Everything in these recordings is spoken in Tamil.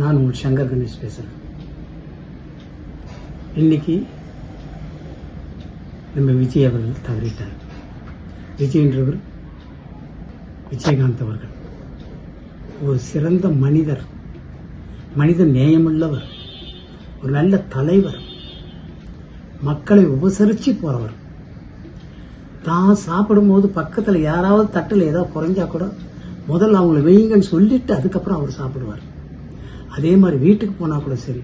நான் உங்கள் சங்கர் கணேஷ் பேசுகிறேன் இன்னைக்கு நம்ம விஜய் அவர்கள் தவறிட்டார். விஜயன்றவர் விஜயகாந்த் அவர்கள். ஒரு சிறந்த மனிதர் மனித நேயமுள்ளவர் ஒரு நல்ல தலைவர் மக்களை உபசரித்து போகிறவர் தான் சாப்பிடும்போது பக்கத்தில் யாராவது தட்டில் ஏதாவது குறைஞ்சா கூட முதல்ல அவங்கள வெய்யுங்கன்னு சொல்லிட்டு அதுக்கப்புறம் அவர் சாப்பிடுவார். அதே மாதிரி வீட்டுக்கு போனால் கூட சரி.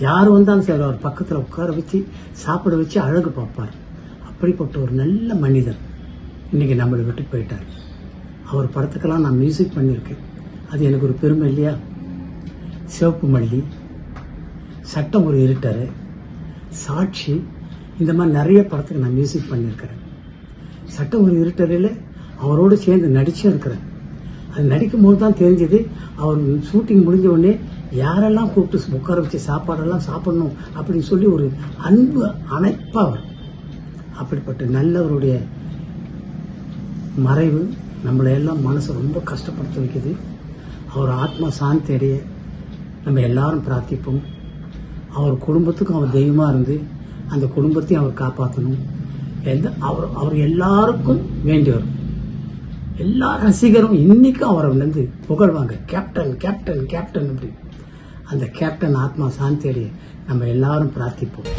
யார் வந்தாலும் சரி அவர் பக்கத்தில் உட்கார வச்சு சாப்பிட வச்சு அழகு பார்ப்பார். அப்படிப்பட்ட ஒரு நல்ல மனிதர் இன்னைக்கு நம்மளை விட்டு போயிட்டார். அவர் படத்துக்கெல்லாம் நான் மியூசிக் பண்ணியிருக்கேன். அது எனக்கு ஒரு பெருமை இல்லையா? சிவப்பு மல்லி சட்டம் ஒரு இருட்டர் சாட்சி இந்த மாதிரி நிறைய படத்துக்கு நான் மியூசிக் பண்ணியிருக்கிறேன். சட்டம் ஒரு இருட்டரில் அவரோடு சேர்ந்து நடிச்சும் இருக்கிறேன். அது நடிக்கும் போது தான் தெரிஞ்சது. அவர் ஷூட்டிங் முடிஞ்ச உடனே யாரெல்லாம் கூப்பிட்டு உட்கார வச்சு சாப்பாடெல்லாம் சாப்பிடணும்? அப்படின்னு சொல்லி ஒரு அன்பு அணைப்பாக அவர் அப்படிப்பட்ட நல்லவருடைய மறைவு நம்மளை எல்லாம் மனசை ரொம்ப கஷ்டப்படுத்த வைக்குது. அவர் ஆத்மா சாந்தி அடைய நம்ம எல்லாரும் பிரார்த்திப்போம். அவர் குடும்பத்துக்கும் அவர் தெய்வமாக இருந்து அந்த குடும்பத்தையும் அவர் காப்பாற்றணும் எந்த அவர் அவர் எல்லாருக்கும் வேண்டி வரும். எல்லா ரசிகரும் இன்னைக்கும் அவரை வந்து புகழ்வாங்க. கேப்டன் கேப்டன் கேப்டன் அப்படி. அந்த கேப்டன் ஆத்மா சாந்தி அடைய நம்ம எல்லாரும் பிரார்த்திப்போம்.